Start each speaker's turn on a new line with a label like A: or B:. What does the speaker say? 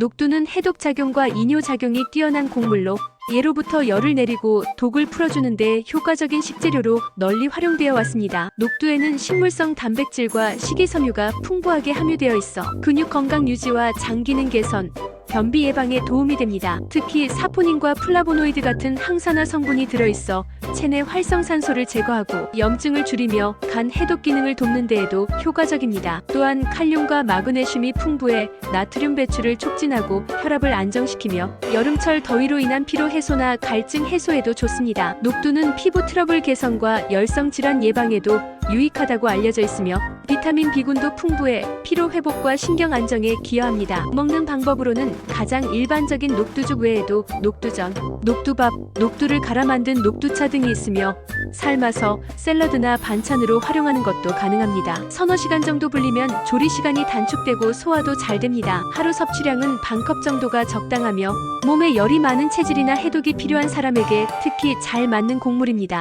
A: 녹두는 해독 작용과 이뇨 작용이 뛰어난 곡물로 예로부터 열을 내리고 독을 풀어주는데 효과적인 식재료로 널리 활용되어 왔습니다. 녹두에는 식물성 단백질과 식이섬유가 풍부하게 함유되어 있어 근육 건강 유지와 장 기능 개선, 변비 예방에 도움이 됩니다. 특히 사포닌과 플라보노이드 같은 항산화 성분이 들어있어 체내 활성산소를 제거하고 염증을 줄이며 간 해독 기능을 돕는 데에도 효과적입니다. 또한 칼륨과 마그네슘이 풍부해 나트륨 배출을 촉진하고 혈압을 안정시키며 여름철 더위로 인한 피로 해소나 갈증 해소에도 좋습니다. 녹두는 피부 트러블 개선과 열성 질환 예방에도 유익하다고 알려져 있으며 비타민 B군도 풍부해 피로 회복과 신경 안정에 기여합니다. 먹는 방법으로는 가장 일반적인 녹두죽 외에도 녹두전, 녹두밥, 녹두를 갈아 만든 녹두차 등이 있으며 삶아서 샐러드나 반찬으로 활용하는 것도 가능합니다. 서너 시간 정도 불리면 조리 시간이 단축되고 소화도 잘 됩니다. 하루 섭취량은 반 컵 정도가 적당하며 몸에 열이 많은 체질이나 해독이 필요한 사람에게 특히 잘 맞는 곡물입니다.